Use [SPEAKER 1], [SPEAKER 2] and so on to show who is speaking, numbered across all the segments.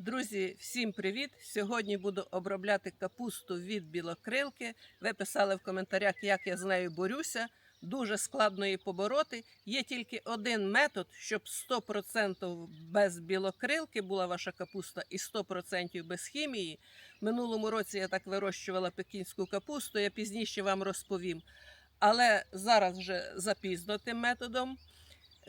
[SPEAKER 1] Друзі, всім привіт! Сьогодні буду обробляти капусту від білокрилки. Ви писали в коментарях, як я з нею борюся. Дуже складно її побороти. Є тільки один метод, щоб 100% без білокрилки була ваша капуста і 100% без хімії. Минулому році я так вирощувала пекінську капусту, я пізніше вам розповім. Але зараз вже запізно тим методом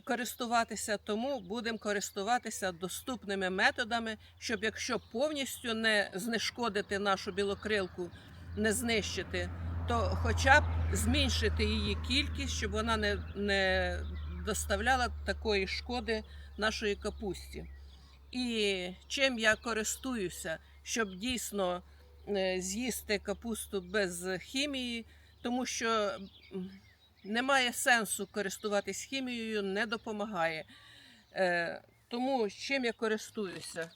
[SPEAKER 1] користуватися, тому будемо користуватися доступними методами, щоб якщо повністю не знешкодити нашу білокрилку, не знищити, то хоча б зменшити її кількість, щоб вона не, не доставляла такої шкоди нашої капусті. І чим я користуюся, щоб дійсно е, з'їсти капусту без хімії, тому що немає сенсу користуватись хімією, не допомагає. Е, тому чим я користуюся?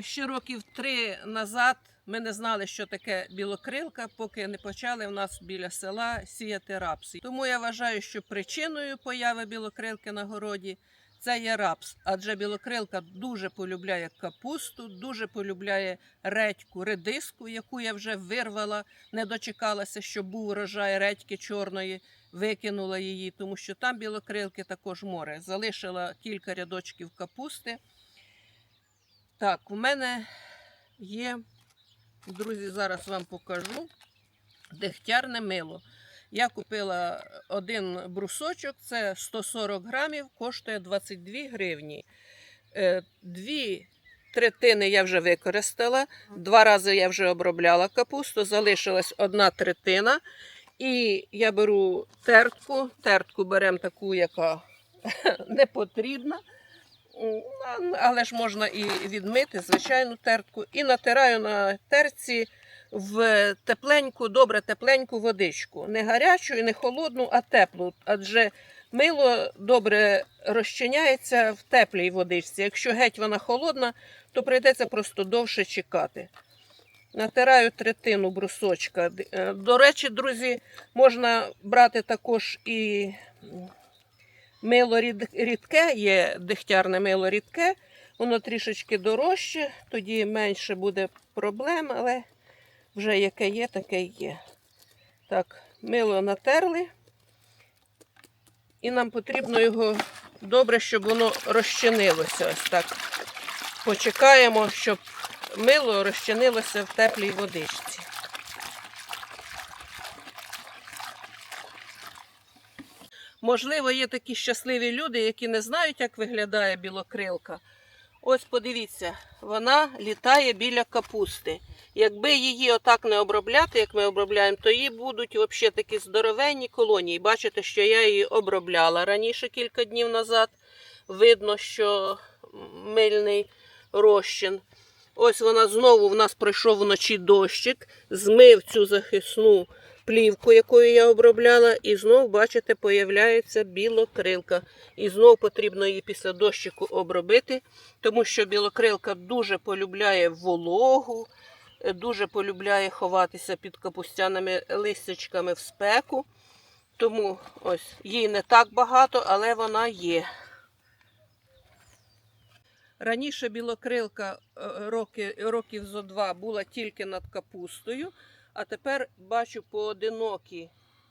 [SPEAKER 1] Ще років три назад ми не знали, що таке білокрилка, поки не почали в нас біля села сіяти рапси. Тому я вважаю, що причиною появи білокрилки на городі це є рапс. Адже білокрилка дуже полюбляє капусту, дуже полюбляє редьку, редиску, яку я вже вирвала, не дочекалася, щоб був урожай редьки чорної викинула її, тому що там білокрилки також море. Залишила кілька рядочків капусти. Так, у мене є, друзі, зараз вам покажу дегтярне мило. Я купила один брусочок, це 140 грамів, коштує 22 гривні. Е, Дві третини я вже використала, два рази я вже обробляла капусту, залишилась одна третина. І я беру тертку. Тертку беремо таку, яка не потрібна. Але ж можна і відмити звичайну тертку. І натираю на терці в тепленьку, добре тепленьку водичку. Не гарячу і не холодну, а теплу. Адже мило добре розчиняється в теплій водичці. Якщо геть вона холодна, то прийдеться просто довше чекати. Натираю третину брусочка. Е, До речі, друзі, можна брати також і мило рідке, є дегтярне мило рідке, воно трішечки дорожче, тоді менше буде проблем, але вже яке є, таке є. Так, мило натерли. І нам потрібно його добре, щоб воно розчинилося. Ось так. Почекаємо, щоб мило розчинилося в теплій водичці. Можливо, є такі щасливі люди, які не знають, як виглядає білокрилка. Ось подивіться, вона літає біля капусти. Якби її отак не обробляти, як ми обробляємо, то її будуть взагалі такі здоровенні колонії. Бачите, що я її обробляла раніше кілька днів назад. Видно, що мильний розчин. Ось вона знову в нас пройшов вночі дощик, змив цю захисну плівку, якою я обробляла, і знов, бачите, появляється білокрилка. І знов потрібно її після дощику обробити, тому що білокрилка дуже полюбляє вологу, дуже полюбляє ховатися під капустяними листячками в спеку. Тому ось їй не так багато, але вона є. Раніше білокрилка е, роки, років зо два була тільки над капустою, а тепер бачу поодинокі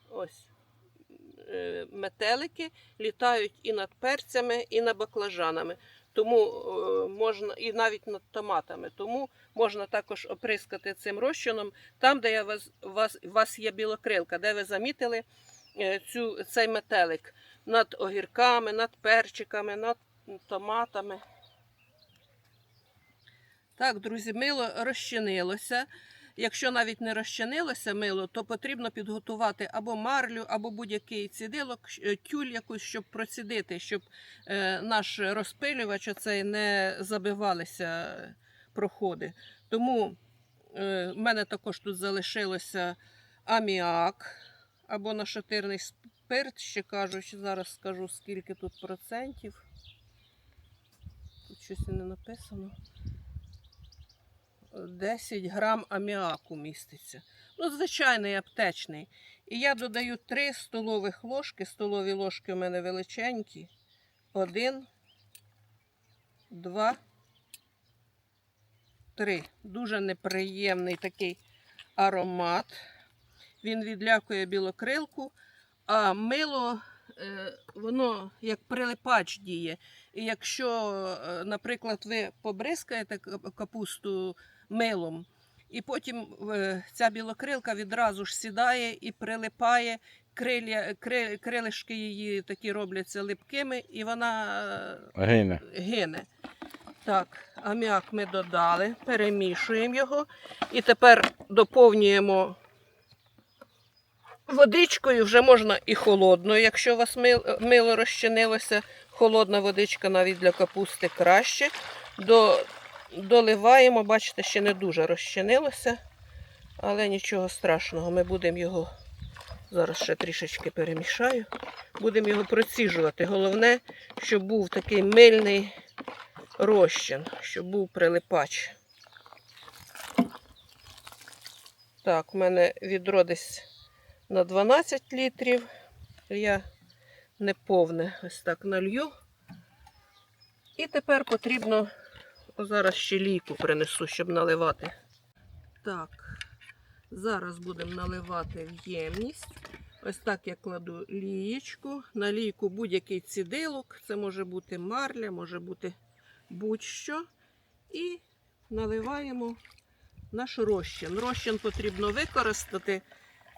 [SPEAKER 1] ось е, метелики літають і над перцями, і над баклажанами. Тому е, можна і навіть над томатами. Тому можна також оприскати цим розчином там, де я вас, вас, вас є білокрилка, де ви замітили е, цю, цей метелик над огірками, над перчиками, над томатами. Так, друзі, мило розчинилося. Якщо навіть не розчинилося мило, то потрібно підготувати або марлю, або будь-який цідилок, е, тюль якусь, щоб процідити, щоб е, наш розпилювач оцей не забивалися е, проходи. Тому в мене також тут залишилося аміак або нашатирний спирт, ще кажуть, зараз скажу скільки тут процентів. Тут щось не написано. 10 грам аміаку міститься. Ну, звичайний аптечний. І я додаю 3 столових ложки. Столові ложки у мене величенькі. Один, два, три. Дуже неприємний такий аромат. Він відлякує білокрилку, а мило е, воно як прилипач діє. І якщо, е, наприклад, ви побризкаєте капусту милом, і потім е, ця білокрилка відразу ж сідає і прилипає, крилля, кри, крилишки її такі робляться липкими, і вона е,
[SPEAKER 2] Гине.
[SPEAKER 1] гине. Так, аміак ми додали, перемішуємо його. І тепер доповнюємо водичкою, вже можна і холодною, якщо у вас мило розчинилося. Холодна водичка навіть для капусти краще. До, доливаємо, бачите, ще не дуже розчинилося, але нічого страшного. Ми будемо його зараз ще трішечки перемішаю. Будемо його проціжувати. Головне, щоб був такий мильний розчин, щоб був прилипач. Так, у мене відро десь на 12 літрів. Я не повне ось так налью. І тепер потрібно о, зараз ще лійку принесу, щоб наливати. Так, зараз будемо наливати в ємність. Ось так я кладу лієчку. На лійку будь-який цідилок. Це може бути марля, може бути будь-що. І наливаємо наш розчин. Розчин потрібно використати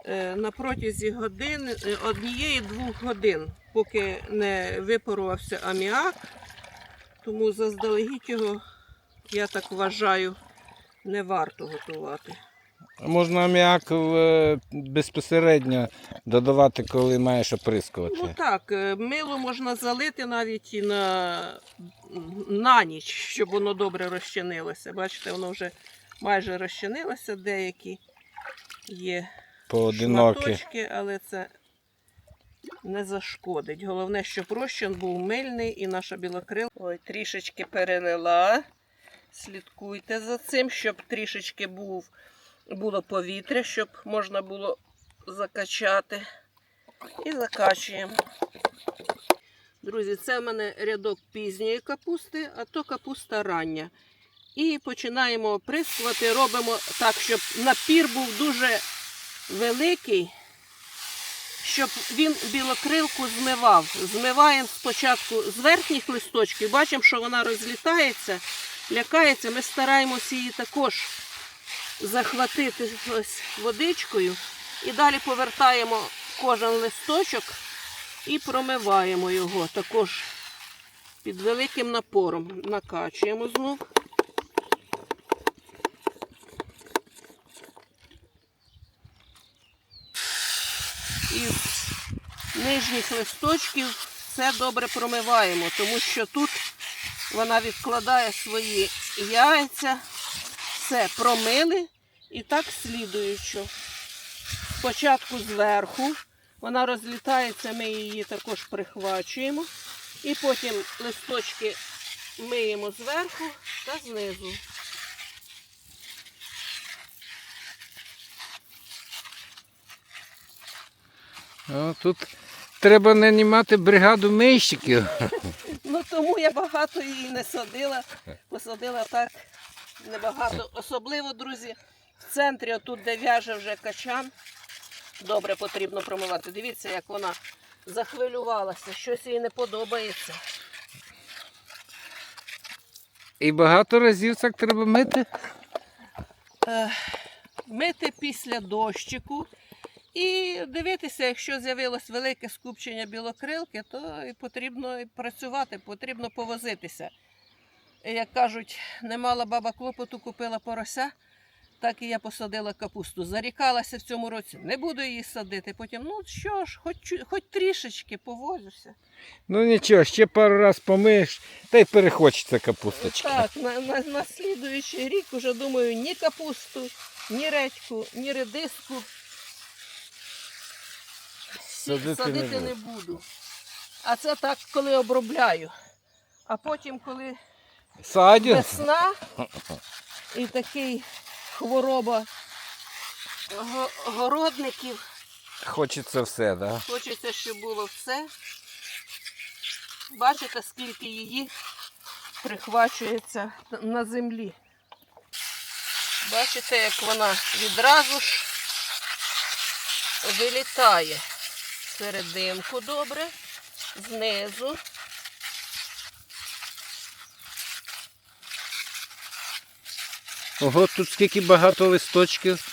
[SPEAKER 1] е, на протязі е, однієї-двох годин, поки не випарувався аміак. Тому заздалегідь його, я так вважаю, не варто готувати.
[SPEAKER 2] Можна аміак в- безпосередньо додавати, коли маєш оприскувати.
[SPEAKER 1] Ну так, е, мило можна залити навіть і на, на ніч, щоб воно добре розчинилося. Бачите, воно вже майже розчинилося, деякі є
[SPEAKER 2] Поодинокі.
[SPEAKER 1] шматочки, але це не зашкодить. Головне, щоб розчин був мильний і наша білокрил. Ой, трішечки перелила. Слідкуйте за цим, щоб трішечки був, було повітря, щоб можна було закачати. І закачуємо. Друзі, це в мене рядок пізньої капусти, а то капуста рання. І починаємо оприскувати. Робимо так, щоб напір був дуже великий, щоб він білокрилку змивав. Змиваємо спочатку з верхніх листочків, бачимо, що вона розлітається, лякається. Ми стараємося її також захватити ось водичкою. І далі повертаємо кожен листочок і промиваємо його також під великим напором. Накачуємо знов. Із нижніх листочків все добре промиваємо, тому що тут вона відкладає свої яйця. Все промили і так слідуючо. Спочатку зверху, вона розлітається, ми її також прихвачуємо. І потім листочки миємо зверху та знизу.
[SPEAKER 2] Тут треба нанімати бригаду мийщиків.
[SPEAKER 1] Ну тому я багато її не садила. Посадила так небагато. Особливо, друзі, в центрі, отут, де в'яже вже качан, добре потрібно промивати. Дивіться, як вона захвилювалася, щось їй не подобається.
[SPEAKER 2] І багато разів так треба мити.
[SPEAKER 1] Е, мити після дощику. І дивитися, якщо з'явилось велике скупчення білокрилки, то і потрібно і працювати, потрібно повозитися. Як кажуть, не мала баба клопоту, купила порося, так і я посадила капусту. Зарікалася в цьому році, не буду її садити. Потім, ну що ж, хоч, хоч трішечки повозюся.
[SPEAKER 2] Ну нічого, ще пару раз помиєш, та й перехочеться капусточка.
[SPEAKER 1] Так, на, на, на слідуючий рік уже думаю, ні капусту, ні редьку, ні редиску.
[SPEAKER 2] Садити
[SPEAKER 1] Садити,
[SPEAKER 2] не
[SPEAKER 1] не, буду. А це так, коли обробляю. А потім, коли
[SPEAKER 2] Садю.
[SPEAKER 1] весна і такий хвороба го- городників,
[SPEAKER 2] Хочеться все, да?
[SPEAKER 1] хочеться, щоб було все. Бачите, скільки її прихвачується на землі. Бачите, як вона відразу ж вилітає серединку добре, знизу.
[SPEAKER 2] Ого, тут скільки багато листочків.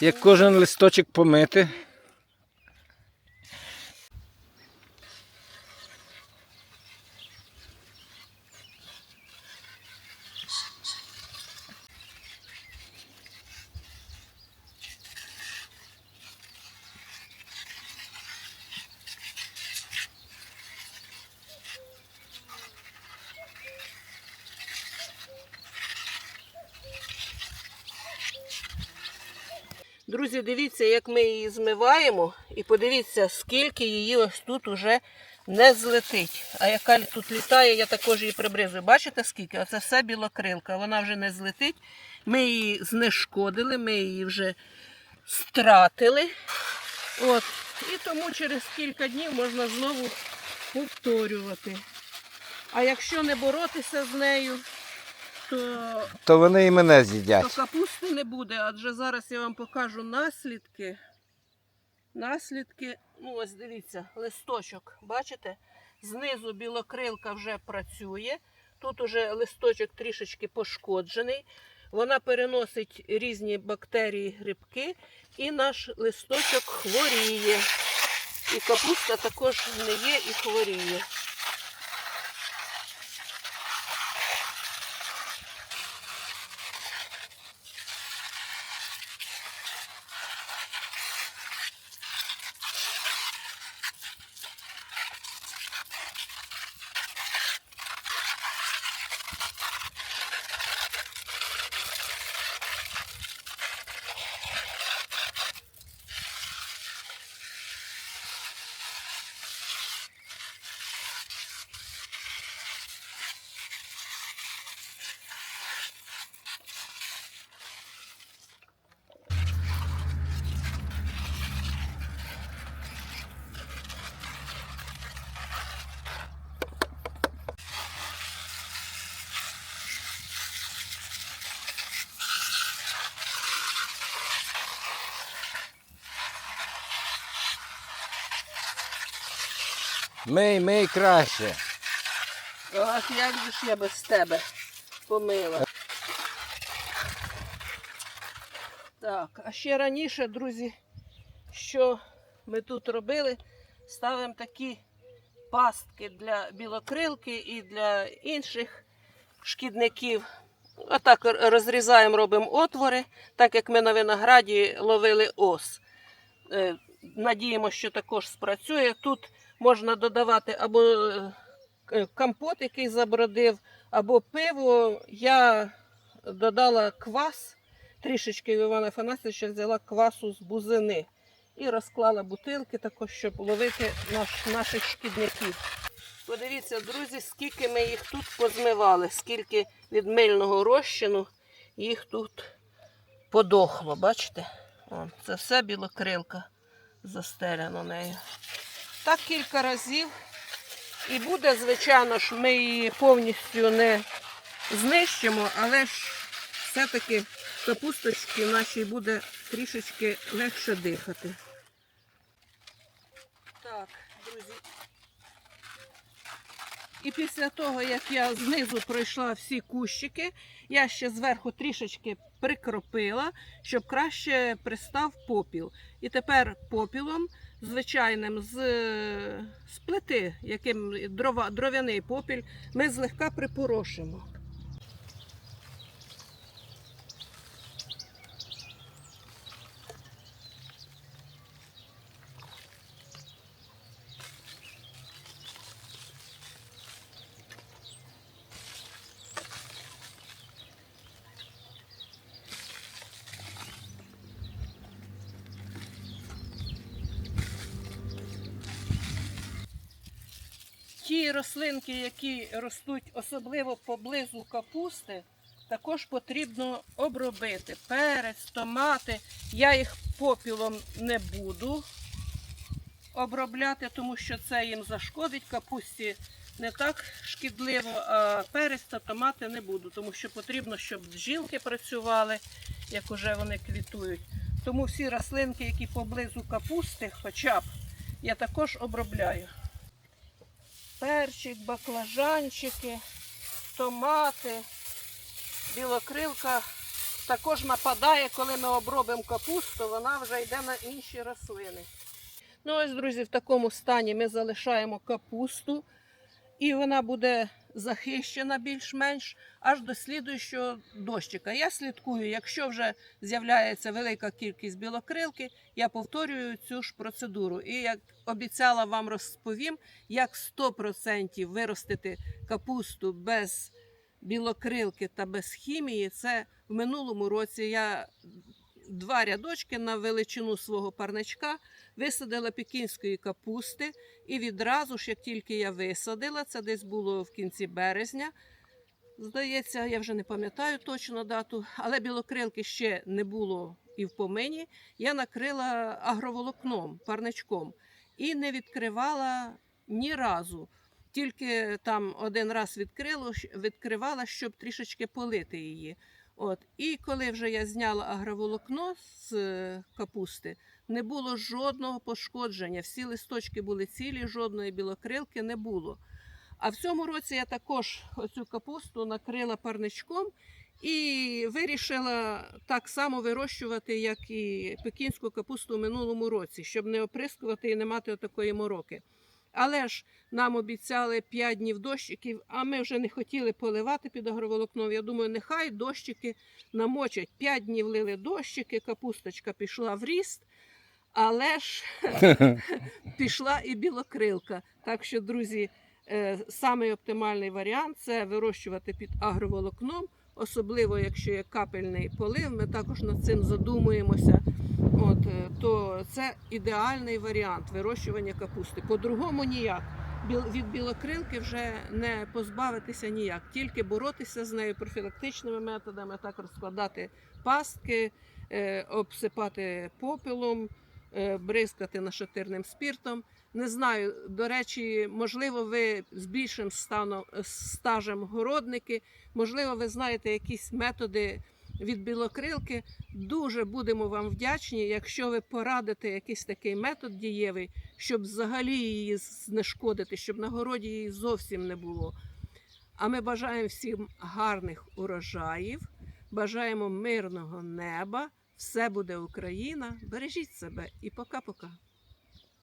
[SPEAKER 2] Як кожен листочок помити.
[SPEAKER 1] Друзі, дивіться, як ми її змиваємо, і подивіться, скільки її ось тут уже не злетить. А яка тут літає, я також її прибризую. Бачите скільки? Оце все білокрилка. Вона вже не злетить. Ми її знешкодили, ми її вже стратили. От. І тому через кілька днів можна знову повторювати. А якщо не боротися з нею, то
[SPEAKER 2] То вони і мене
[SPEAKER 1] то капусти не буде, адже зараз я вам покажу наслідки. Наслідки, ну ось дивіться, листочок, бачите? Знизу білокрилка вже працює. Тут уже листочок трішечки пошкоджений. Вона переносить різні бактерії, грибки, і наш листочок хворіє. І капуста також гниє і хворіє.
[SPEAKER 2] Мий, мий краще.
[SPEAKER 1] Ах, як же ж я без тебе помила. Так, а ще раніше, друзі, що ми тут робили, ставимо такі пастки для білокрилки і для інших шкідників. Отак розрізаємо, робимо отвори, так як ми на винограді ловили ос. Е, Надіємося, що також спрацює. Тут можна додавати або е, компот, який забродив, або пиво. Я додала квас, трішечки в Івана Фанасовича взяла квасу з бузини і розклала бутилки, також, щоб ловити наш, наших шкідників. Подивіться, друзі, скільки ми їх тут позмивали, скільки від мильного розчину їх тут подохло. Бачите? О, це все білокрилка застеляно нею. Так кілька разів. І буде, звичайно ж, ми її повністю не знищимо, але ж все-таки капусточки нашій буде трішечки легше дихати. Так, друзі. І після того, як я знизу пройшла всі кущики, я ще зверху трішечки прикропила, щоб краще пристав попіл. І тепер попілом звичайним з, з плити, яким дрова, дров'яний попіль, ми злегка припорошимо. Ті рослинки, які ростуть особливо поблизу капусти, також потрібно обробити. Перець, томати. Я їх попілом не буду обробляти, тому що це їм зашкодить. Капусті не так шкідливо, а перець та томати не буду, тому що потрібно, щоб бджілки працювали як уже вони квітують. Тому всі рослинки, які поблизу капусти, хоча б, я також обробляю. Перчик, баклажанчики, томати, білокрилка також нападає, коли ми обробимо капусту, вона вже йде на інші рослини. Ну ось, друзі, в такому стані ми залишаємо капусту, і вона буде захищена більш-менш аж до слідуючого дощика. Я слідкую, якщо вже з'являється велика кількість білокрилки, я повторюю цю ж процедуру. І як обіцяла вам розповім, як 100% виростити капусту без білокрилки та без хімії. Це в минулому році я два рядочки на величину свого парничка висадила пекінської капусти. І відразу ж, як тільки я висадила, це десь було в кінці березня. Здається, я вже не пам'ятаю точно дату, але білокрилки ще не було і в помині. Я накрила агроволокном, парничком і не відкривала ні разу. Тільки там один раз відкрило, відкривала, щоб трішечки полити її. От. І коли вже я зняла агроволокно з е, капусти, не було жодного пошкодження. Всі листочки були цілі, жодної білокрилки не було. А в цьому році я також оцю капусту накрила парничком і вирішила так само вирощувати, як і пекінську капусту в минулому році, щоб не оприскувати і не мати такої мороки. Але ж нам обіцяли 5 днів дощиків, а ми вже не хотіли поливати під агроволокном. Я думаю, нехай дощики намочать. 5 днів лили дощики, капусточка пішла в ріст, але ж пішла і білокрилка. Так що, друзі, е, самий оптимальний варіант це вирощувати під агроволокном, особливо якщо є капельний полив. Ми також над цим задумуємося. Е, то це ідеальний варіант вирощування капусти. По-другому ніяк. Від білокрилки вже не позбавитися ніяк, тільки боротися з нею профілактичними методами, так розкладати пастки, е, обсипати попелом, е, бризкати нашатирним спіртом. Не знаю, до речі, можливо, ви з більшим станом, стажем городники, можливо, ви знаєте якісь методи від білокрилки. Дуже будемо вам вдячні, якщо ви порадите якийсь такий метод дієвий, щоб взагалі її знешкодити, щоб на городі її зовсім не було. А ми бажаємо всім гарних урожаїв, бажаємо мирного неба. Все буде Україна. Бережіть себе і пока-пока.